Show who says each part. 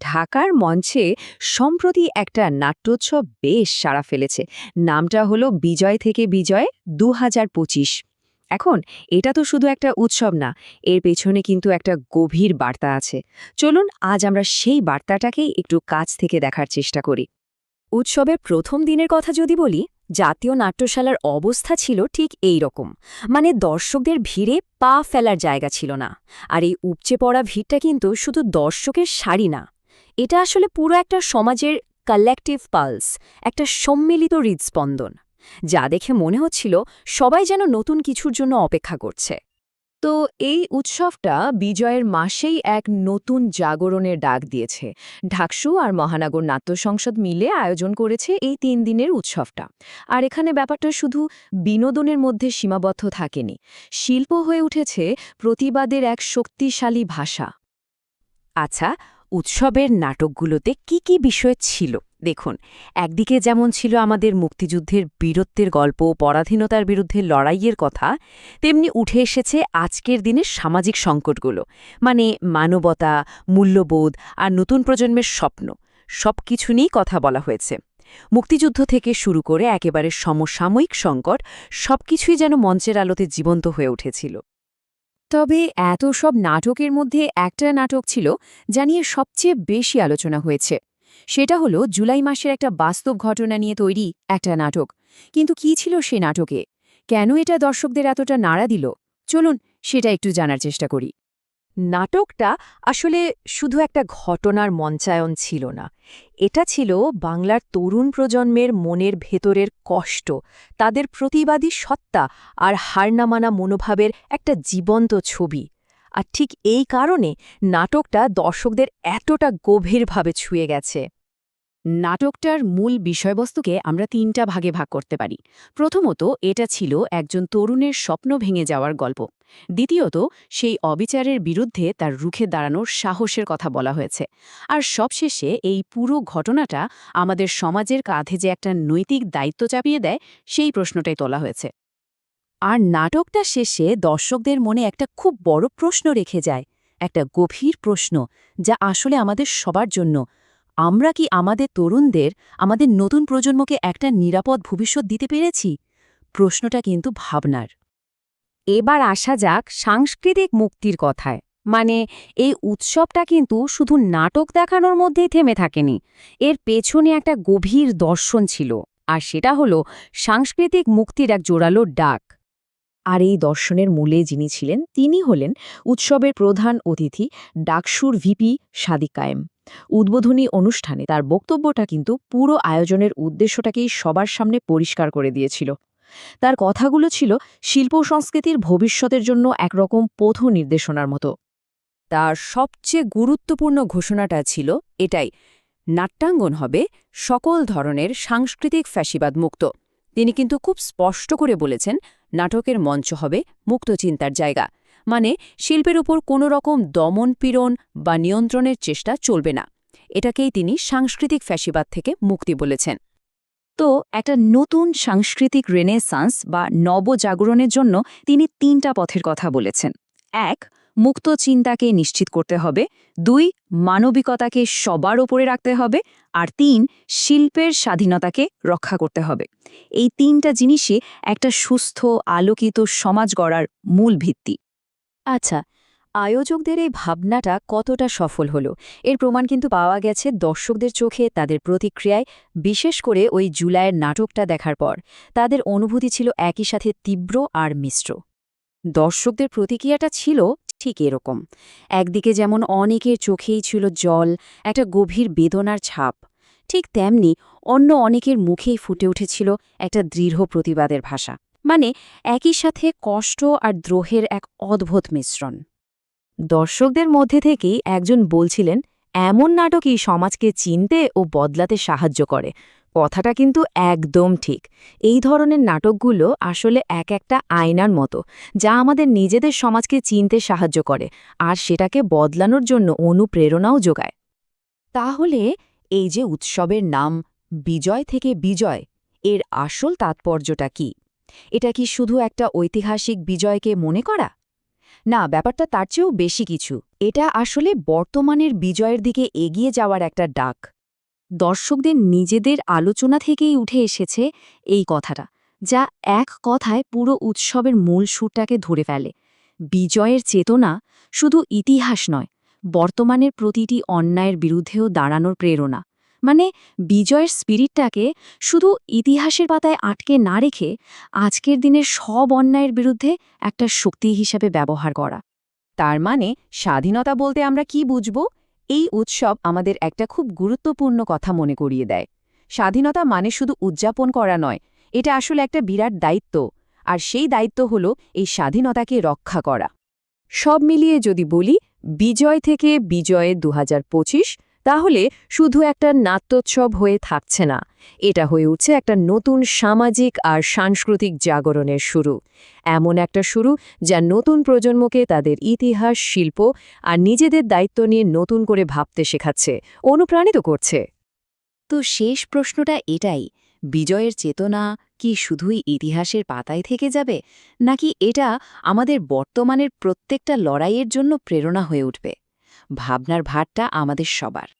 Speaker 1: ঢাকার মঞ্চে সম্প্রতি একটা নাট্যোৎসব বেশ সাড়া ফেলেছে। নামটা হলো বিজয় থেকে বিজয় দু হাজার পঁচিশ। এখন এটা তো শুধু একটা উৎসব না, এর পেছনে কিন্তু একটা গভীর বার্তা আছে। চলুন আজ আমরা সেই বার্তাটাকেই একটু কাছ থেকে দেখার চেষ্টা করি।
Speaker 2: উৎসবের প্রথম দিনের কথা যদি বলি, জাতীয় নাট্যশালার অবস্থা ছিল ঠিক এই রকম মানে দর্শকদের ভিড়ে পা ফেলার জায়গা ছিল না। আর এই উপচে পড়া ভিড়টা কিন্তু শুধু দর্শকের সারি না এটা আসলে পুরো একটা সমাজের কালেকটিভ পালস একটা সম্মিলিত হৃদস্পন্দন, যা দেখে মনে হচ্ছিল সবাই যেন নতুন কিছুর জন্য অপেক্ষা করছে।
Speaker 1: তো এই উৎসবটা বিজয়ের মাসেই এক নতুন জাগরণের ডাক দিয়েছে। ঢাকসু আর মহানগর নাট্য সংসদ মিলে আয়োজন করেছে এই তিন দিনের উৎসবটা। আর এখানে ব্যাপারটা শুধু বিনোদনের মধ্যে সীমাবদ্ধ থাকেনি, শিল্প হয়ে উঠেছে প্রতিবাদের এক শক্তিশালী ভাষা।
Speaker 2: আচ্ছা উৎসবের নাটকগুলোতে কি কি বিষয় ছিল? দেখুন, একদিকে যেমন ছিল আমাদের মুক্তিযুদ্ধের বীরত্বের গল্প, পরাধীনতার বিরুদ্ধে লড়াইয়ের কথা, তেমনি উঠে এসেছে আজকের দিনের সামাজিক সংকটগুলো মানে মানবতা, মূল্যবোধ আর নতুন প্রজন্মের স্বপ্ন। সব কিছু নিয়েই কথা বলা হয়েছে। মুক্তিযুদ্ধ থেকে শুরু করে একেবারে সমসাময়িক সংকট সবকিছুই যেন মঞ্চের আলোতে জীবন্ত হয়ে উঠেছিল।
Speaker 1: তবে এত সব নাটকের মধ্যে একটা নাটক ছিল যা নিয়ে সবচেয়ে বেশি আলোচনা হয়েছে। সেটা হলো জুলাই মাসের একটা বাস্তব ঘটনা নিয়ে তৈরি একটা নাটক। কিন্তু কি ছিল সে নাটকে? কেন এটা দর্শকদের এতটা নাড়া দিল? চলুন সেটা একটু জানার চেষ্টা করি।
Speaker 2: নাটকটা আসলে শুধু একটা ঘটনার মঞ্চায়ন ছিল না। এটা ছিল বাংলার তরুণ প্রজন্মের মনের ভেতরের কষ্ট, তাদের প্রতিবাদী সত্তা আর হারনামানা মনোভাবের একটা জীবন্ত ছবি। আর ঠিক এই কারণে নাটকটা দর্শকদের এতটা গভীরভাবে ছুঁয়ে গেছে।
Speaker 1: নাটকটার মূল বিষয়বস্তুকে আমরা তিনটা ভাগে ভাগ করতে পারি। প্রথমত, এটা ছিল একজন তরুণের স্বপ্ন ভেঙে যাওয়ার গল্প। দ্বিতীয়ত, সেই অবিচারের বিরুদ্ধে তার রুখে দাঁড়ানোর সাহসের কথা বলা হয়েছে। আর সবশেষে, এই পুরো ঘটনাটা আমাদের সমাজের কাঁধে যে একটা নৈতিক দায়িত্ব চাপিয়ে দেয়, সেই প্রশ্নটাই তোলা হয়েছে।
Speaker 2: আর নাটকটা শেষে দর্শকদের মনে একটা খুব বড় প্রশ্ন রেখে যায়। একটা গভীর প্রশ্ন, যা আসলে আমাদের সবার জন্য আমরা কি আমাদের তরুণদের, আমাদের নতুন প্রজন্মকে একটা নিরাপদ ভবিষ্যৎ দিতে পেরেছি? প্রশ্নটা কিন্তু ভাবনার। এবার আসা যাক সাংস্কৃতিক মুক্তির কথায়। মানে এই উৎসবটা কিন্তু শুধু নাটক দেখানোর মধ্যেই থেমে থাকেনি। এর পেছনে একটা গভীর দর্শন ছিল, আর সেটা হলো সাংস্কৃতিক মুক্তির এক জোরালো ডাক।
Speaker 1: আর এই দর্শনের মূলে যিনি ছিলেন, তিনি হলেন উৎসবের প্রধান অতিথি ডাকসুর ভিপি সাদিক কায়েম। উদ্বোধনী অনুষ্ঠানে তার বক্তব্যটা কিন্তু পুরো আয়োজনের উদ্দেশ্যটাকেই সবার সামনে পরিষ্কার করে দিয়েছিল। তার কথাগুলো ছিল শিল্প সংস্কৃতির ভবিষ্যতের জন্য একরকম পথ নির্দেশনার মতো।
Speaker 2: তার সবচেয়ে গুরুত্বপূর্ণ ঘোষণাটা ছিল এটাই, নাট্যাঙ্গন হবে সকল ধরনের সাংস্কৃতিক ফ্যাসিবাদ মুক্ত। তিনি কিন্তু খুব স্পষ্ট করে বলেছেন, নাটকের মঞ্চ হবে মুক্ত চিন্তার জায়গা। মানে শিল্পের উপর কোনো রকম দমন, পীড়ন বা নিয়ন্ত্রণের চেষ্টা চলবে না। এটাকেই তিনি সাংস্কৃতিক ফ্যাসিবাদ থেকে মুক্তি বলেছেন।
Speaker 1: তো একটা নতুন সাংস্কৃতিক রেনেসান্স বা নবজাগরণের জন্য তিনি তিনটা পথের কথা বলেছেন। এক, মুক্ত চিন্তাকে নিশ্চিত করতে হবে। দুই, মানবিকতাকে সবার ওপরে রাখতে হবে। আর তিন, শিল্পের স্বাধীনতাকে রক্ষা করতে হবে। এই তিনটা জিনিসই একটা সুস্থ, আলোকিত সমাজ গড়ার মূল ভিত্তি।
Speaker 2: আচ্ছা আয়োজকদের এই ভাবনাটা কতটা সফল হলো? এর প্রমাণ কিন্তু পাওয়া গেছে দর্শকদের চোখে, তাদের প্রতিক্রিয়ায়, বিশেষ করে ওই জুলাইয়ের নাটকটা দেখার পর। তাদের অনুভূতি ছিল একই সাথে তীব্র আর মিশ্র। দর্শকদের প্রতিক্রিয়াটা ছিল ঠিক এরকম। একদিকে যেমন অনেকের চোখেই ছিল জল, একটা গভীর বেদনার ছাপ। ঠিক তেমনি অন্য অনেকের মুখেই ফুটে উঠেছিল একটা দৃঢ় প্রতিবাদের ভাষা। মানে একই সাথে কষ্ট আর দ্রোহের এক অদ্ভুত মিশ্রণ। দর্শকদের মধ্যে থেকেই একজন বলছিলেন, এমন নাটকই সমাজকে চিনতে ও বদলাতে সাহায্য করে। কথাটা কিন্তু একদম ঠিক। এই ধরনের নাটকগুলো আসলে এক একটা আয়নার মতো, যা আমাদের নিজেদের সমাজকে চিনতে সাহায্য করে আর সেটাকে বদলানোর জন্য অনুপ্রেরণাও যোগায়। তাহলে এই যে উৎসবের নাম বিজয় থেকে বিজয়, এর আসল তাৎপর্যটা কি? এটা কি শুধু একটা ঐতিহাসিক বিজয়কে মনে করা? না, ব্যাপারটা তার চেয়েও বেশি কিছু। এটা আসলে বর্তমানের বিজয়ের দিকে এগিয়ে যাওয়ার একটা ডাক।
Speaker 1: দর্শকদের নিজেদের আলোচনা থেকেই উঠে এসেছে এই কথাটা, যা এক কথায় পুরো উৎসবের মূল সুরটাকে ধরে ফেলে। বিজয়ের চেতনা শুধু ইতিহাস নয়, বর্তমানের প্রতিটি অন্যায়ের বিরুদ্ধেও দাঁড়ানোর প্রেরণা। মানে বিজয়ের স্পিরিটটাকে শুধু ইতিহাসের পাতায় আটকে না রেখে আজকের দিনের সব অন্যায়ের বিরুদ্ধে একটা শক্তি হিসাবে ব্যবহার করা।
Speaker 2: তার মানে স্বাধীনতা বলতে আমরা কি বুঝব? এই উৎসব আমাদের একটা খুব গুরুত্বপূর্ণ কথা মনে করিয়ে দেয়। স্বাধীনতা মানে শুধু উদযাপন করা নয়, এটা আসলে একটা বিরাট দায়িত্ব, আর সেই দায়িত্ব হল এই স্বাধীনতাকে রক্ষা করা। সব মিলিয়ে যদি বলি, বিজয় থেকে বিজয়ে দু তাহলে শুধু একটা নাট্যোৎসব হয়ে থাকছে না। এটা হয়ে উঠছে একটা নতুন সামাজিক আর সাংস্কৃতিক জাগরণের শুরু। এমন একটা শুরু যা নতুন প্রজন্মকে তাদের ইতিহাস, শিল্প আর নিজেদের দায়িত্ব নিয়ে নতুন করে ভাবতে শেখাচ্ছে, অনুপ্রাণিত করছে।
Speaker 1: তো শেষ প্রশ্নটা এটাই, বিজয়ের চেতনা কি শুধুই ইতিহাসের পাতায় থেকে যাবে, নাকি এটা আমাদের বর্তমানের প্রত্যেকটা লড়াইয়ের জন্য প্রেরণা হয়ে উঠবে? ভাবনার ভারটা আমাদের সবার।